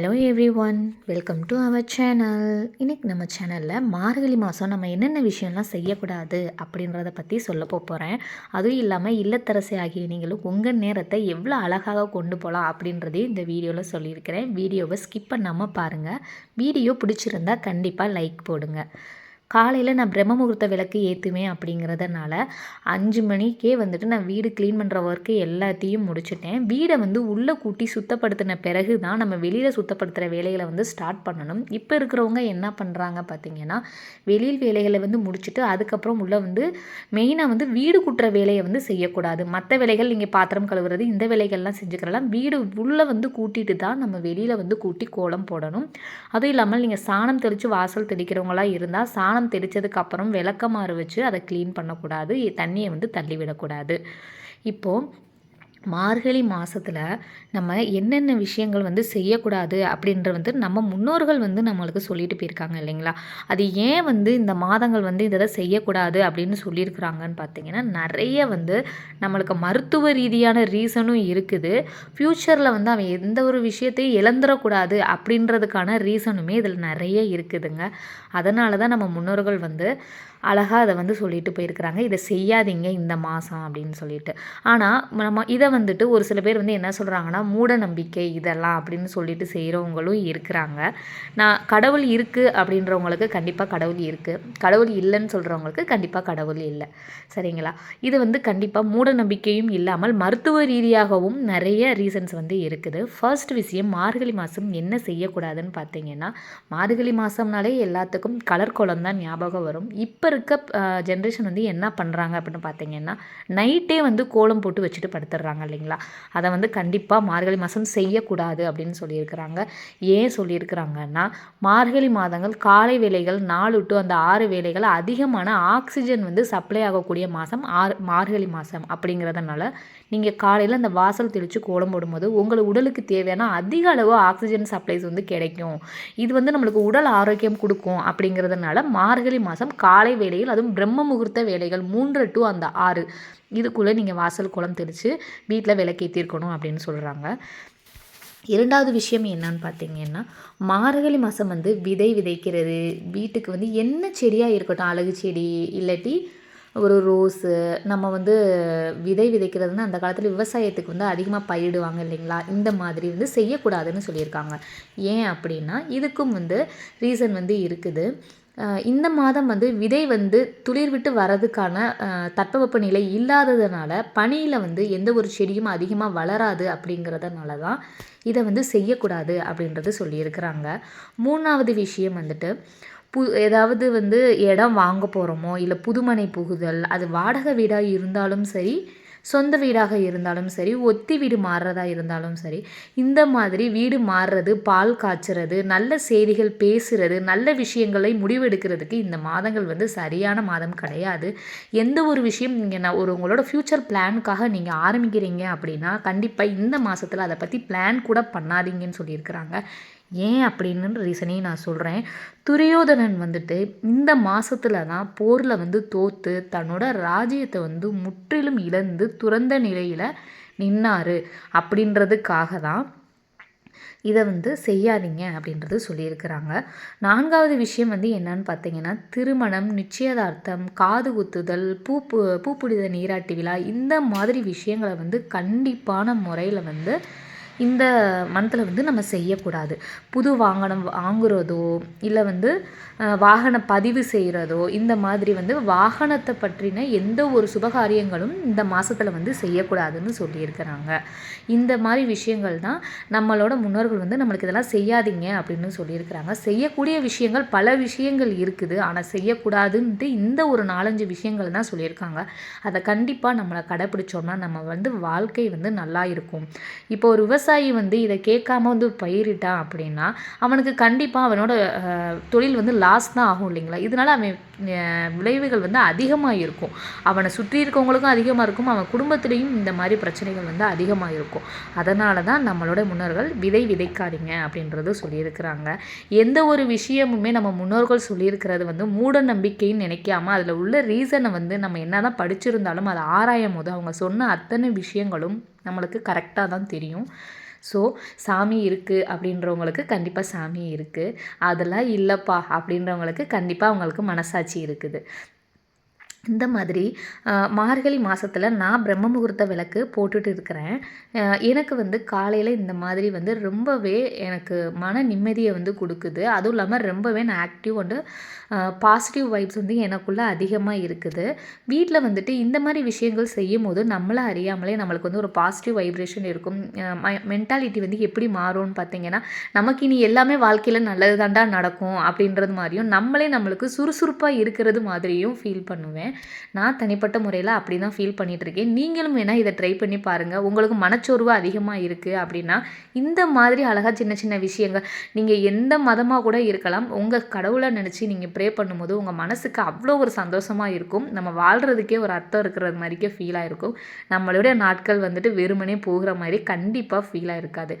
Hello everyone welcome to our channel இன்றைக்கி நம்ம சேனலில் மார்கழி மாதம் நம்ம என்னென்ன விஷயம்லாம் செய்யக்கூடாது அப்படின்றத பற்றி சொல்ல போகிறேன் அதுவும் இல்லாமல் இல்லத்தரசி ஆகிய நீங்களும் உங்கள் நேரத்தை எவ்வளோ அழகாக கொண்டு போகலாம் அப்படின்றதையும் இந்த வீடியோவில் சொல்லியிருக்கிறேன். வீடியோவை ஸ்கிப் பண்ணாமல் பாருங்கள் வீடியோ பிடிச்சிருந்தா கண்டிப்பாக லைக் போடுங்க. காலையில் நான் பிரம்ம முகூர்த்த விளக்கு ஏற்றுவேன் அப்படிங்கிறதுனால அஞ்சு மணிக்கே வந்துட்டு நான் வீடு க்ளீன் பண்ணுற ஒர்க்கு எல்லாத்தையும் முடிச்சுட்டேன். வீடை வந்து உள்ளே கூட்டி சுத்தப்படுத்தின பிறகு தான் நம்ம வெளியில் சுத்தப்படுத்துகிற வேலைகளை வந்து ஸ்டார்ட் பண்ணணும். இப்போ இருக்கிறவங்க என்ன பண்ணுறாங்க பார்த்தீங்கன்னா வெளியில் வேலைகளை வந்து முடிச்சுட்டு அதுக்கப்புறம் உள்ளே வந்து மெயினாக வந்து வீடு கூட்டுற வேலையை வந்து செய்யக்கூடாது. மற்ற வேலைகள் நீங்கள் பாத்திரம் கழுவுறது இந்த வேலைகள்லாம் செஞ்சுக்கிறலாம் வீடு உள்ளே வந்து கூட்டிட்டு தான் நம்ம வெளியில் வந்து கூட்டி கோலம் போடணும். அதுவும் இல்லாமல் நீங்கள் சாணம் தெளித்து வாசல் தெளிக்கிறவங்களாக இருந்தால் சாணம் சாணம் தெரித்ததுக்கப்புறம் விளக்கமாறு வச்சு அதை க்ளீன் பண்ணக்கூடாது. தண்ணியை வந்து தள்ளி விடக்கூடாது இப்போது மார்கழி மாதத்தில் நம்ம என்னென்ன விஷயங்கள் வந்து செய்யக்கூடாது அப்படின்ற வந்து நம்ம முன்னோர்கள் வந்து நம்மளுக்கு சொல்லிட்டு போயிருக்காங்க இல்லைங்களா? அது ஏன் வந்து இந்த மாதங்கள் வந்து இதை செய்யக்கூடாது அப்படின்னு சொல்லியிருக்கிறாங்கன்னு பார்த்தீங்கன்னா நிறைய வந்து நம்மளுக்கு மருத்துவ ரீதியான ரீசனும் இருக்குது. ஃப்யூச்சரில் வந்து அவன் எந்த ஒரு விஷயத்தையும் இழந்துடக்கூடாது அப்படின்றதுக்கான ரீசனுமே இதில் நிறைய இருக்குதுங்க. அதனால தான் நம்ம முன்னோர்கள் வந்து அழகாக அதை வந்து சொல்லிட்டு போயிருக்கிறாங்க. இதை செய்யாதீங்க இந்த மாதம் அப்படின்னு சொல்லிட்டு. ஆனால் நம்ம இதை வந்துட்டு ஒரு சில பேர் வந்து என்ன சொல்கிறாங்கன்னா மூட நம்பிக்கை இதெல்லாம் அப்படின்னு சொல்லிட்டு செய்கிறவங்களும் இருக்கிறாங்க. நான் கடவுள் இருக்குது அப்படின்றவங்களுக்கு கண்டிப்பாக கடவுள் இருக்குது கடவுள் இல்லைன்னு சொல்கிறவங்களுக்கு கண்டிப்பாக கடவுள் இல்லை. சரிங்களா? இது வந்து கண்டிப்பாக மூட நம்பிக்கையும் இல்லாமல் மருத்துவ ரீதியாகவும் நிறைய ரீசன்ஸ் வந்து இருக்குது. ஃபர்ஸ்ட் விஷயம் மார்கழி மாதம் என்ன செய்யக்கூடாதுன்னு பார்த்தீங்கன்னா மார்கழி மாதம்னாலே எல்லாத்துக்கும் கலர் குளம் தான் ஞாபகம் வரும். இப்போ இருக்க ஜென்ரேஷன் வந்து என்ன பண்ணுறாங்க அப்படின்னு பார்த்தீங்கன்னா நைட்டே வந்து கோலம் போட்டு வச்சுட்டு படுத்துடுறாங்க இல்லைங்களா? அதை வந்து கண்டிப்பாக மார்கழி மாதம் செய்யக்கூடாது அப்படின்னு சொல்லியிருக்கிறாங்க. ஏன் சொல்லியிருக்கிறாங்கன்னா மார்கழி மாதங்கள் காலை வேலைகள் நாலு டு அந்த ஆறு வேலைகள் அதிகமான ஆக்சிஜன் வந்து சப்ளை ஆகக்கூடிய மாதம் ஆறு மார்கழி மாதம் அப்படிங்கிறதுனால நீங்கள் காலையில் அந்த வாசல் தெளித்து கோலம் போடும்போது உங்கள் உடலுக்கு தேவையான அதிக அளவு ஆக்சிஜன் சப்ளைஸ் வந்து கிடைக்கும். இது வந்து நம்மளுக்கு உடல் ஆரோக்கியம் கொடுக்கும் அப்படிங்கிறதுனால மார்கழி மாதம் காலை வேலையில் அதுவும் பிரம்ம முகூர்த்த வேலைகள் மூன்று டு அந்த ஆறு. இதுக்குள்ளே நீங்கள் வாசல் குளம் தெளித்து வீட்டில் விளக்கேற்றிருக்கணும் அப்படின்னு சொல்கிறாங்க இரண்டாவது விஷயம் என்னன்னு பார்த்தீங்கன்னா மார்கழி மாதம் வந்து விதை விதைக்கிறது. வீட்டுக்கு வந்து என்ன செடியாக இருக்கட்டும் அழகு செடி இல்லாட்டி ஒரு ரோஸு நம்ம வந்து விதை விதைக்கிறதுனா அந்த காலத்தில் விவசாயத்துக்கு வந்து அதிகமாக பயிடுவாங்க இல்லைங்களா? இந்த மாதிரி வந்து செய்யக்கூடாதுன்னு சொல்லியிருக்காங்க. ஏன் அப்படின்னா இதுக்கும் வந்து ரீசன் வந்து இருக்குது. இந்த மாதம் வந்து விதை வந்து துளிர் விட்டு வர்றதுக்கான தட்பவெப்ப நிலை இல்லாததுனால பனியில் வந்து எந்த ஒரு செடியும் அதிகமாக வளராது அப்படிங்கிறதுனால தான் இதை வந்து செய்யக்கூடாது அப்படின்றது சொல்லியிருக்கிறாங்க. மூணாவது விஷயம் வந்துட்டு பு ஏதாவது வந்து இடம் வாங்க போகிறோமோ இல்லை புதுமனை புகுதல் அது வாடகை வீடாக இருந்தாலும் சரி சொந்த வீடாக இருந்தாலும் சரி ஒத்தி வீடு மாறுறதா இருந்தாலும் சரி இந்த மாதிரி வீடு மாறுறது பால் காய்ச்சறது நல்ல செய்திகள் பேசுகிறது நல்ல விஷயங்களை முடிவெடுக்கிறதுக்கு இந்த மாதங்கள் வந்து சரியான மாதம் கிடையாது. எந்த ஒரு விஷயம் நீங்கள் நான் ஒரு உங்களோட ஃப்யூச்சர் பிளானுக்காக நீங்கள் ஆரம்பிக்கிறீங்க அப்படின்னா கண்டிப்பாக இந்த மாதத்தில் அதை பற்றி பிளான் கூட பண்ணாதீங்கன்னு சொல்லியிருக்கிறாங்க. ஏன் அப்படின்னு ரீசனையும் நான் சொல்கிறேன் துரியோதனன் வந்துட்டு இந்த மாதத்துல தான் போரில் வந்து தோற்று தன்னோட ராஜ்யத்தை வந்து முற்றிலும் இழந்து துறந்த நிலையில் நின்னார் அப்படின்றதுக்காக தான் இதை வந்து செய்யாதீங்க அப்படின்றது சொல்லியிருக்கிறாங்க. நான்காவது விஷயம் வந்து என்னன்னு பார்த்தீங்கன்னா திருமணம் நிச்சயதார்த்தம் காது குத்துதல் பூ பூப்புடித நீராட்டி விழா இந்த மாதிரி விஷயங்களை வந்து கண்டிப்பான முறையில் வந்து இந்த மந்தில் வந்து நம்ம செய்யக்கூடாது. புது வாகனம் வாங்குறதோ இல்லை வந்து வாகன பதிவு செய்கிறதோ இந்த மாதிரி வந்து வாகனத்தை பற்றின எந்த ஒரு சுபகாரியங்களும் இந்த மாதத்தில் வந்து செய்யக்கூடாதுன்னு சொல்லியிருக்கிறாங்க. இந்த மாதிரி விஷயங்கள் தான் நம்மளோட முன்னோர்கள் வந்து நம்மளுக்கு இதெல்லாம் செய்யாதீங்க அப்படின்னு சொல்லியிருக்கிறாங்க. செய்யக்கூடிய விஷயங்கள் பல விஷயங்கள் இருக்குது. ஆனால் செய்யக்கூடாதுன்ட்டு இந்த ஒரு நாலஞ்சு விஷயங்கள் தான் சொல்லியிருக்காங்க. அதை கண்டிப்பாக நம்மளை கடைப்பிடிச்சோம்னா நம்ம வந்து வாழ்க்கை வந்து நல்லா இருக்கும். இப்போ ஒரு விவசாயி வந்து இதை கேட்காம வந்து பயிரிட்டான் அப்படின்னா அவனுக்கு கண்டிப்பாக அவனோட தொழில் வந்து லாஸ் தான் ஆகும் இல்லைங்களா? இதனால் அவன் விளைவுகள் வந்து அதிகமாக இருக்கும் அவனை சுற்றி இருக்கவங்களுக்கும் அதிகமாக இருக்கும். அவன் குடும்பத்துலேயும் இந்த மாதிரி பிரச்சனைகள் வந்து அதிகமாக இருக்கும் அதனால தான் நம்மளோட முன்னோர்கள் விதை விதைக்காதீங்க அப்படின்றது சொல்லியிருக்கிறாங்க. எந்த ஒரு விஷயமுமே நம்ம முன்னோர்கள் சொல்லியிருக்கிறது வந்து மூட நம்பிக்கைன்னு நினைக்காம அதில் உள்ள ரீசனை வந்து நம்ம என்ன தான் படிச்சிருந்தாலும் அதை ஆராயும் போது அவங்க சொன்ன அத்தனை விஷயங்களும் நம்மளுக்கு கரெக்டாக தான் தெரியும். ஸோ சாமி இருக்குது அப்படின்றவங்களுக்கு கண்டிப்பாக சாமி இருக்குது அதெல்லாம் இல்லைப்பா அப்படின்றவங்களுக்கு கண்டிப்பாக அவங்களுக்கு மனசாட்சி இருக்குது. இந்த மாதிரி மார்கழி மாதத்தில் நான் பிரம்ம முகூர்த்த விளக்கு போட்டுட்டு இருக்கிறேன். எனக்கு வந்து காலையில் இந்த மாதிரி வந்து ரொம்பவே எனக்கு மன நிம்மதியை வந்து கொடுக்குது. அதுவும் இல்லாமல் ரொம்பவே நான் ஆக்டிவ் வந்து பாசிட்டிவ் வைப்ஸ் வந்து எனக்குள்ளே அதிகமாக இருக்குது. வீட்டில் வந்துட்டு இந்த மாதிரி விஷயங்கள் செய்யும் போது நம்மளை அறியாமலே நம்மளுக்கு வந்து ஒரு பாசிட்டிவ் வைப்ரேஷன் இருக்கும். மென்டாலிட்டி வந்து எப்படி மாறும்னு பார்த்தீங்கன்னா நமக்கு இனி எல்லாமே வாழ்க்கையில் நல்லது தாண்டா நடக்கும் அப்படின்றது மாதிரியும் நம்மளே நம்மளுக்கு சுறுசுறுப்பாக இருக்கிறது மாதிரியும் ஃபீல் பண்ணுவேன். நான் தனிப்பட்ட முறையில் அப்படி தான் ஃபீல் பண்ணிகிட்ருக்கேன் நீங்களும் வேணால் இதை ட்ரை பண்ணி பாருங்கள் உங்களுக்கு மனச்சோர்வு அதிகமாக இருக்குது அப்படின்னா இந்த மாதிரி அழகாக சின்ன சின்ன விஷயங்கள் நீங்கள் எந்த மதமாக கூட இருக்கலாம். உங்கள் கடவுளை நினச்சி நீங்கள் ப்ரே பண்ணும்போது உங்கள் மனசுக்கு அவ்வளோ ஒரு சந்தோஷமாக இருக்கும். நம்ம வாழ்கிறதுக்கே ஒரு அர்த்தம் இருக்கிறது மாதிரிக்கே ஃபீலாக இருக்கும். நம்மளுடைய நாட்கள் வந்துட்டு வெறுமனே போகிற மாதிரி கண்டிப்பாக ஃபீலாக இருக்காது.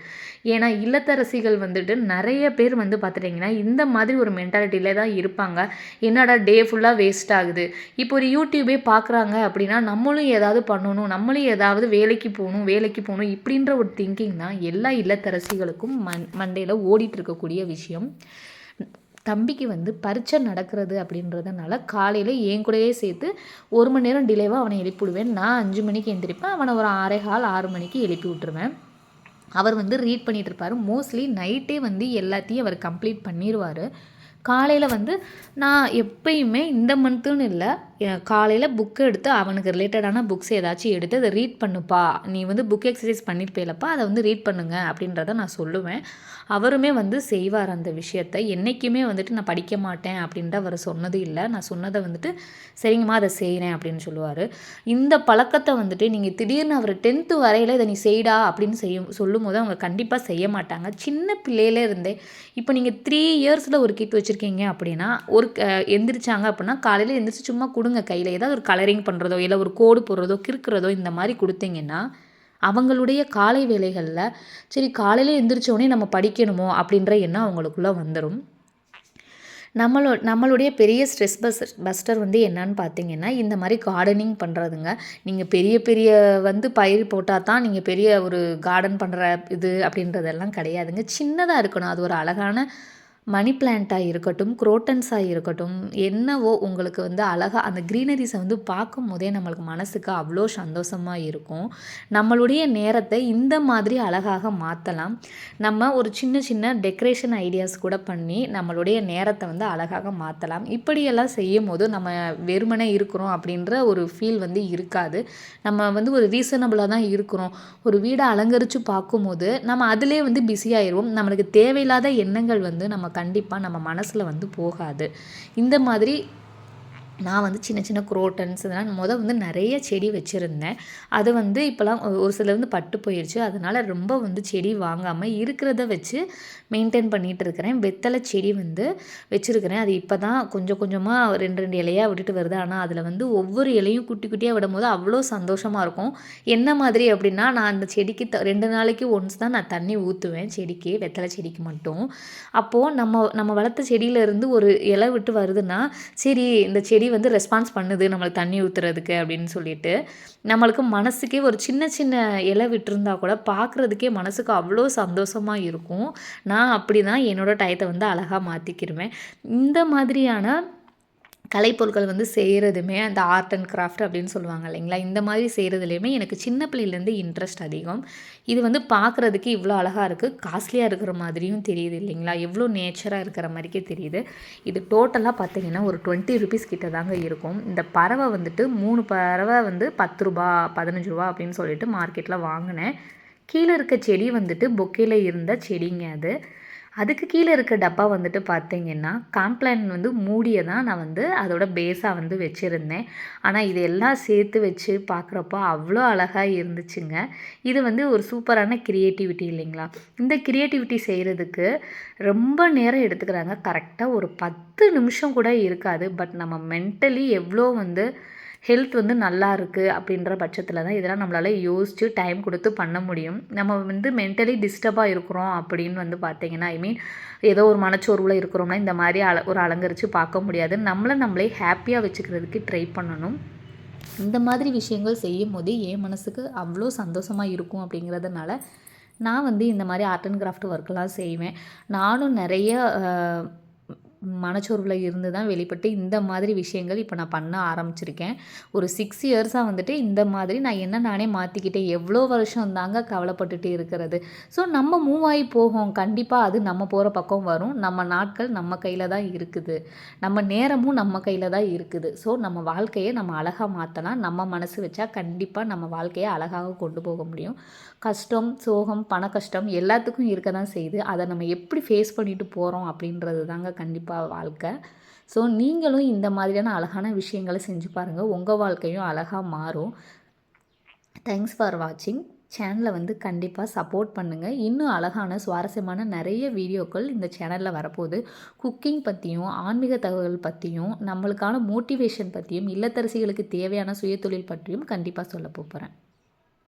ஏன்னா இல்லத்தரசிகள் வந்துட்டு நிறைய பேர் வந்து பார்த்துட்டிங்கன்னா இந்த மாதிரி ஒரு மென்டாலிட்டியில தான் இருப்பாங்க. என்னடா டே ஃபுல்லாக வேஸ்ட் ஆகுது. இப்போ ஒரு யூடியூபே பார்க்குறாங்க அப்படின்னா நம்மளும் ஏதாவது பண்ணணும் நம்மளும் ஏதாவது வேலைக்கு போகணும் வேலைக்கு போகணும் இப்படின்ற ஒரு திங்கிங் தான் எல்லா இல்லத்தரசிகளுக்கும் மண் மண்டையில் ஓடிட்டு இருக்கக்கூடிய விஷயம். தம்பிக்கு வந்து பரீட்சை நடக்கிறது அப்படின்றதுனால காலையில் என் கூடயே சேர்த்து ஒரு மணி நேரம் டிலேவாக அவனை எழுப்பிவிடுவேன். நான் அஞ்சு மணிக்கு எழுந்திரிப்பேன் அவனை ஒரு ஆறே கால் ஆறு மணிக்கு எழுப்பி விட்டுருவேன். அவர் வந்து ரீட் பண்ணிகிட்டு இருப்பார். மோஸ்ட்லி நைட்டே வந்து எல்லாத்தையும் அவர் கம்ப்ளீட் பண்ணிடுவார் காலையில் வந்து நான் எப்பயுமே இந்த மந்த்துன்னு இல்லை காலையில் புக்கு எடுத்து அவனுக்கு ரிலேட்டடான புக்ஸ் ஏதாச்சும் எடுத்து அதை ரீட் பண்ணுப்பா. நீ வந்து புக் எக்ஸசைஸ் பண்ணியிருப்பேலப்பா அதை வந்து ரீட் பண்ணுங்க அப்படின்றத நான் சொல்லுவேன். அவருமே வந்து செய்வார் அந்த விஷயத்தை. என்றைக்குமே வந்துட்டு நான் படிக்க மாட்டேன் அப்படின்ட்டு அவர் சொன்னது இல்லை. நான் சொன்னதை வந்துட்டு சரிங்கம்மா அதை செய்கிறேன் அப்படின்னு சொல்லுவார். இந்த பழக்கத்தை வந்துட்டு நீங்கள் திடீர்னு அவர் டென்த்து வரையில் இதை நீ செய்டா அப்படின்னு செய்யும் சொல்லும் போது அவங்க கண்டிப்பாக செய்ய மாட்டாங்க. சின்ன பிள்ளையிலே இருந்தே இப்போ நீங்கள் த்ரீ இயர்ஸில் ஒரு கிட் வச்சுருக்கீங்க அப்படின்னா ஒரு எந்திரிச்சாங்க அப்படின்னா காலையில் எந்திரிச்சு சும்மா கொடு கொடுங்க கையில் ஏதாவது ஒரு கலரிங் பண்ணுறதோ இல்லை ஒரு கோடு போடுறதோ கிறுக்கிறதோ இந்த மாதிரி கொடுத்தீங்கன்னா அவங்களுடைய காலை வேலைகளில் சரி காலையில் எழுந்திரிச்சோடனே நம்ம படிக்கணுமோ அப்படின்ற எண்ணம் அவங்களுக்குள்ளே வந்துடும் நம்மளோ நம்மளுடைய பெரிய ஸ்ட்ரெஸ் பஸ் பஸ்டர் வந்து என்னன்னு பார்த்தீங்கன்னா இந்த மாதிரி கார்டனிங் பண்ணுறதுங்க நீங்கள் பெரிய பெரிய வந்து பயிர் போட்டால் தான் நீங்கள் பெரிய ஒரு கார்டன் பண்ணுற இது அப்படின்றதெல்லாம் கிடையாதுங்க. சின்னதாக இருக்கணும். அது ஒரு அழகான மணி பிளான்ட்டாக இருக்கட்டும் குரோட்டன்ஸாக இருக்கட்டும் என்னவோ உங்களுக்கு வந்து அழகாக அந்த க்ரீனரிஸை வந்து பார்க்கும் போதே நம்மளுக்கு மனசுக்கு அவ்வளோ சந்தோஷமாக இருக்கும். நம்மளுடைய நேரத்தை இந்த மாதிரி அழகாக மாற்றலாம் நம்ம ஒரு சின்ன சின்ன டெக்கரேஷன் ஐடியாஸ் கூட பண்ணி நம்மளுடைய நேரத்தை வந்து அழகாக மாற்றலாம் இப்படியெல்லாம் செய்யும் போது நம்ம வெறுமனே இருக்கிறோம் அப்படின்ற ஒரு ஃபீல் வந்து இருக்காது. நம்ம வந்து ஒரு ரீசனபிளாக தான் இருக்கிறோம். ஒரு வீடை அலங்கரித்து பார்க்கும்போது நம்ம அதிலே வந்து பிஸியாகிடுவோம் நம்மளுக்கு தேவையில்லாத எண்ணங்கள் வந்து நம்ம கண்டிப்பாக நம்ம மனசில் வந்து போகாது. இந்த மாதிரி நான் வந்து சின்ன சின்ன குரோட்டன்ஸ் இதெல்லாம் மொதல் வந்து நிறைய செடி வச்சுருந்தேன். அது வந்து இப்போலாம் ஒரு சில வந்து பட்டு போயிடுச்சு அதனால் ரொம்ப வந்து செடி வாங்காமல் இருக்கிறத வச்சு மெயின்டைன் பண்ணிகிட்டு இருக்கிறேன். வெத்தலை செடி வந்து வச்சுருக்கிறேன். அது இப்போ தான் கொஞ்சம் கொஞ்சமாக ரெண்டு ரெண்டு இலையாக விட்டுட்டு வருது. ஆனால் அதில் வந்து ஒவ்வொரு இலையும் குட்டி குட்டியாக விடும்போது அவ்வளோ சந்தோஷமாக இருக்கும். என்ன மாதிரி அப்படின்னா நான் அந்த செடிக்கு த ரெண்டு நாளைக்கு ஒன்ஸ் தான் நான் தண்ணி ஊற்றுவேன் செடிக்கு வெத்தலை செடிக்கு மட்டும். அப்போது நம்ம நம்ம வளர்த்த செடியிலேருந்து ஒரு இலை விட்டு வருதுன்னா சரி இந்த செடி வந்து ரெஸ்பான்ஸ் பண்ணுது நம்மளுக்கு தண்ணி ஊற்றுறதுக்கு அப்படின்னு சொல்லிட்டு. நம்மளுக்கு மனசுக்கே ஒரு சின்ன சின்ன இலை விட்டுருந்தா கூட பார்க்குறதுக்கே மனசுக்கு அவ்வளோ சந்தோஷமாக இருக்கும். நான் அப்படி தான் என்னோடய டயத்தை வந்து அழகாக மாற்றிக்கிருவேன் இந்த மாதிரியான கலைப்பொருட்கள் வந்து செய்கிறதுமே அந்த ஆர்ட் அண்ட் கிராஃப்ட் அப்படின்னு சொல்லுவாங்க இல்லைங்களா? இந்த மாதிரி செய்கிறதுலையுமே எனக்கு சின்ன பிள்ளையிலேருந்து இன்ட்ரெஸ்ட் அதிகம். இது வந்து பார்க்குறதுக்கு இவ்வளோ அழகாக இருக்குது காஸ்ட்லியாக இருக்கிற மாதிரியும் தெரியுது இல்லைங்களா? எவ்வளோ நேச்சராக இருக்கிற மாதிரிக்கே தெரியுது. இது டோட்டலாக பார்த்தீங்கன்னா ஒரு டுவெண்ட்டி ருபீஸ் கிட்ட தாங்க இருக்கும். இந்த பறவை வந்துட்டு மூணு பறவை வந்து பத்து ரூபா பதினஞ்சு ரூபா அப்படின்னு சொல்லிட்டு மார்க்கெட்டில் வாங்கினேன். கீழே இருக்க செடி வந்துட்டு பொக்கையில் இருந்த செடிங்க அது. அதுக்கு கீழே இருக்க டப்பா வந்துட்டு பார்த்தீங்கன்னா காம்ப்ளான் வந்து மூடியை தான் நான் வந்து அதோட பேஸாக வந்து வச்சுருந்தேன். ஆனால் இது எல்லாம் சேர்த்து வச்சு பார்க்குறப்போ அவ்வளோ அழகாக இருந்துச்சுங்க. இது வந்து ஒரு சூப்பரான க்ரியேட்டிவிட்டி இல்லைங்களா? இந்த க்ரியேட்டிவிட்டி செய்கிறதுக்கு ரொம்ப நேரம் எடுத்துக்கிறாங்க. கரெக்டாக ஒரு பத்து நிமிஷம் கூட இருக்காது. பட் நம்ம மென்டலி எவ்வளோ வந்து ஹெல்த் வந்து நல்லா இருக்குது அப்படின்ற பட்சத்தில் தான் இதெல்லாம் நம்மளால் யோசித்து டைம் கொடுத்து பண்ண முடியும். நம்ம வந்து மென்டலி டிஸ்டர்பாக இருக்கிறோம் அப்படின்னு வந்து பார்த்திங்கன்னா ஐ மீன் ஏதோ ஒரு மனச்சோர்வில் இருக்கிறோம்னா இந்த மாதிரி அல ஒரு அலங்கரித்து பார்க்க முடியாது. நம்மளை நம்மளே ஹாப்பியாக வச்சுக்கிறதுக்கு ட்ரை பண்ணணும். இந்த மாதிரி விஷயங்கள் செய்யும் போது என் மனசுக்கு அவ்வளோ சந்தோஷமாக இருக்கும் அப்படிங்கிறதுனால நான் வந்து இந்த மாதிரி ஆர்ட் அண்ட் கிராஃப்ட் ஒர்க்லாம் செய்வேன். நானும் நிறைய மனச்சோர்வில் இருந்து தான் வெளிப்பட்டு இந்த மாதிரி விஷயங்கள் இப்போ நான் பண்ண ஆரம்பிச்சிருக்கேன். ஒரு சிக்ஸ் இயர்ஸாக வந்துட்டு இந்த மாதிரி நான் என்ன நானே மாற்றிக்கிட்டேன் எவ்வளோ வருஷம் தாங்க கவலைப்பட்டுட்டு இருக்கிறது. ஸோ நம்ம மூவ் ஆகி போகும். கண்டிப்பாக அது நம்ம போகிற பக்கம் வரும். நம்ம நாட்கள் நம்ம கையில் தான் இருக்குது. நம்ம நேரமும் நம்ம கையில் தான் இருக்குது. ஸோ நம்ம வாழ்க்கையை நம்ம அழகாக மாற்றலாம் நம்ம மனசு வச்சா கண்டிப்பாக நம்ம வாழ்க்கையை அழகாக கொண்டு போக முடியும். கஷ்டம் சோகம் பண கஷ்டம் எல்லாத்துக்கும் இருக்க தான் செய்யுது. அதை நம்ம எப்படி ஃபேஸ் பண்ணிட்டு போகிறோம் அப்படின்றது தாங்க கண்டிப்பாக கண்டிப்பாக வாழ்க்கை. ஸோ நீங்களும் இந்த மாதிரியான அழகான விஷயங்களை செஞ்சு பாருங்கள் உங்கள் வாழ்க்கையும் அழகாக மாறும். தேங்க்ஸ் ஃபார் வாட்சிங் சேனலை வந்து கண்டிப்பாக சப்போர்ட் பண்ணுங்கள் இன்னும் அழகான சுவாரஸ்யமான நிறைய வீடியோக்கள் இந்த சேனலில் வரப்போகுது. குக்கிங் பற்றியும் ஆன்மீக தகவல் பற்றியும் நம்மளுக்கான மோட்டிவேஷன் பற்றியும் இல்லத்தரசிகளுக்கு தேவையான சுயதொழில் பற்றியும் கண்டிப்பாக சொல்ல போகிறேன்